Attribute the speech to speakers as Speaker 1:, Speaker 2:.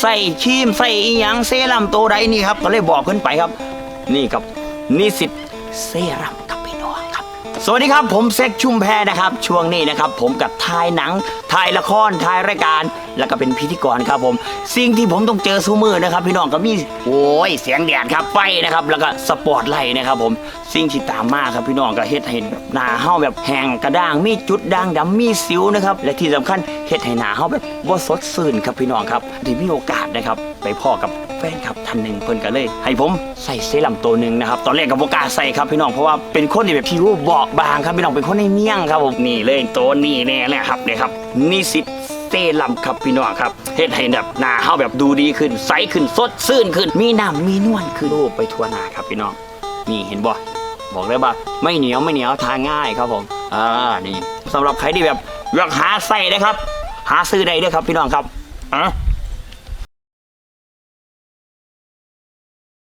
Speaker 1: ใส่ครีมใส่อีหยังเซรั่มตัวใดนี่ครับ ก็เลยบอกขึ้นไปครับ นี่ครับนิสิตเซรั่ม สวัสดีครับผมเซ็กชุมแพรนะครับ ช่วงนี้นะครับ ผมกับถ่ายหนังถ่ายละครถ่ายรายการ แล้วก็เป็นพิธีกรครับผม สิ่งที่ผมต้องเจอซูมือนะครับ พี่น้องก็มีโอ้ยเสียงแดดครับไฟนะครับ แล้วก็สปอตไลท์นะครับ ผมสิ่งที่ตามมาครับพี่น้องก็เฮ็ดให้หน้าเฮาแบบแห้งกระด้างมีจุดด่างดำมีสิวนะครับและที่สำคัญเฮ็ดให้หน้าเฮาแบบบ่สดชื่นครับพี่น้องครับที่มีโอกาสนะครับ ไปพ่อกับ นคลับท่านหนึ่งเพิ่นก็เลย ให้ผมใส่เซรั่มตัวหนึ่งนะครับตอนแรกกับโอกล้าใส่ครับพี่น้องเพราะว่าเป็นคนที่แบบผิวบอบางครับพี่น้องเป็นคนในเมี่ยงครับผมนี่เลยตัวนี้แน่แหละครับเนี่ยครับนิสิตเซรั่มครับพี่น้องครับเฮ็ดให้แบบหน้าเฮาแบบดูดีขึ้นใสขึ้นสดชื่นขึ้น มีน้ำมีนวลขึ้นรูปไปทั่วหน้าครับพี่น้องนี่เห็นบ่บอกเลยว่าไม่เหนียวไม่เหนียวทานง่ายครับผมอ่านี่สำหรับใครที่แบบอยากหาใส่นะครับ หาซื้อได้เด้วยครับพี่น้องครับอะ